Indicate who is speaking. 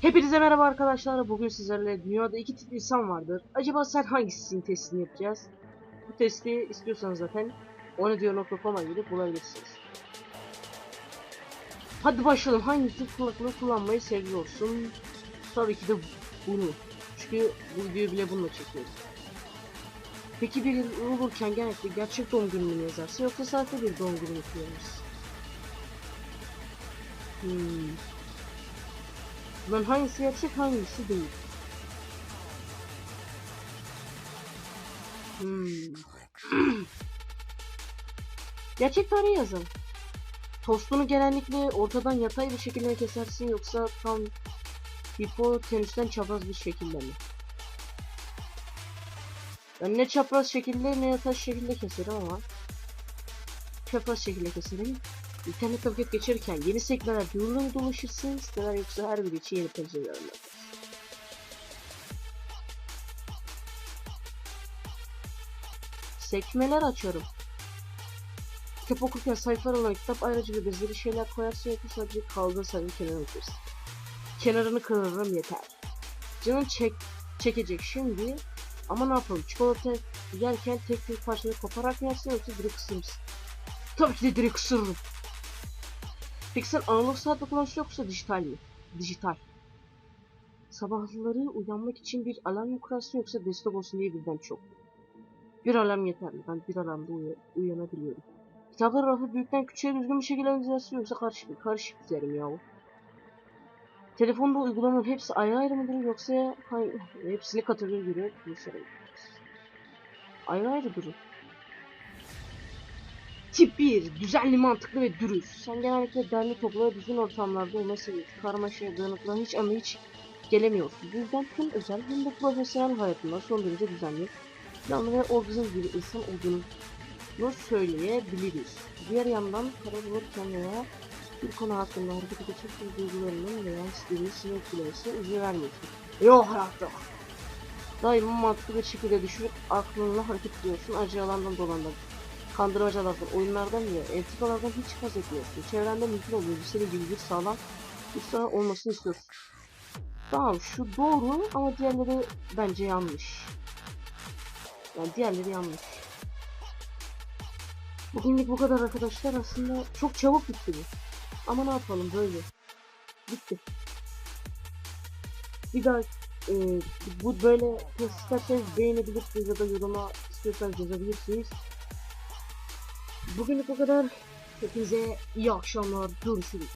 Speaker 1: Hepinize merhaba arkadaşlar. Bugün sizlerle dünyada iki tip insan vardır. Acaba sen hangisinin testini yapacağız? Bu testi istiyorsanız zaten onediyor.com'a gidip bulabilirsiniz. Hadi başlayalım. Hangisi kulaklığı kullanmayı seviyorsun? Tabii ki de bunu. Çünkü bu videoyu bile bununla çekiyoruz. Peki bir olurken genellikle gerçek doğum gününü yazarsın yoksa sahte bir doğum günü mü? Hmm. Lan hangisi gerçek hangisi değil? Hmm. gerçek tarihi yazın. Tostunu genellikle ortadan yatay bir şekilde kesersin yoksa tam hipotenüsten çapraz bir şekilde mi? Ben ne çapraz şekilde ne yatay şekilde keserim ama çapraz şekilde keserim. İnternet paket geçerken yeni sekmeler mı dolaşırsın siteler yoksa her biri için yeni pencereler? Sekmeler açarım. Kitap okurken sayfalar olan kitap ayrıca bir bezeli şeyler koyarsın yoksa sadece kaldığı sayfa kenarına koyarsın. Kenarını kırarım yeter. Canın çek çekecek şimdi ama ne yapalım çikolata yerken tek bir parçayı koparak yersin yoksa direkt ısırır mısın? Tabii ki de direkt ısırırım. Peki sen analog saat mi kullanıyorsun yoksa dijital mi? Dijital. Sabahları uyanmak için bir alarm mı kurarsın yoksa destek olsun diye birden çok. Bir alarm yeterli. Ben bir alarmda uya uyanabiliyorum. Kitaplar rafı büyükten küçüğe düzgün bir şekilde dizersin yoksa karışık, karışık dizerim yahu. Telefonda uygulamaların hepsi ayrı ayrı mıdır yoksa hepsini kategori göre buluşarak Ayrı ayrı durur. Tip 1. Düzenli, mantıklı ve dürüst. Sen genellikle derli toplu ve düzgün ortamlarda olmayı seviyorsun. Karmaşa, dağınıklığa hiç ama hiç gelemiyorsun. Bu yüzden hem özel hem de profesyonel hayatında son derece düzenli, planlı ve organize bir insan olduğunu söyleyebiliriz. Diğer yandan karar bulurken veya bir konu hakkında hareket edecek duygularının veya istediğin sinir etkilemesine izin vermiyorsun. Yok artık. Daima mantıklı bir şekilde düşünüp aklınla hareket ediyorsun. Acı alandan dolandan kandırmacalardan, oyunlardan ve entrikalardan hiç haz etmiyorsun. Çevrende mümkün olduğunca senin gibi bir sağlam bir sana olmasını istiyorsun. Tamam şu doğru ama diğerleri bence yanlış. Yani diğerleri yanlış. Bugünlük bu kadar arkadaşlar. Aslında çok çabuk bitti bu. Ama ne yapalım böyle. Bitti. Bir daha e, bu böyle test isterseniz beğenebilirsiniz ya da yoruma istiyorsanız yazabilirsiniz. Bugünlük bu kadar. Hepinize iyi akşamlar. Görüşürüz.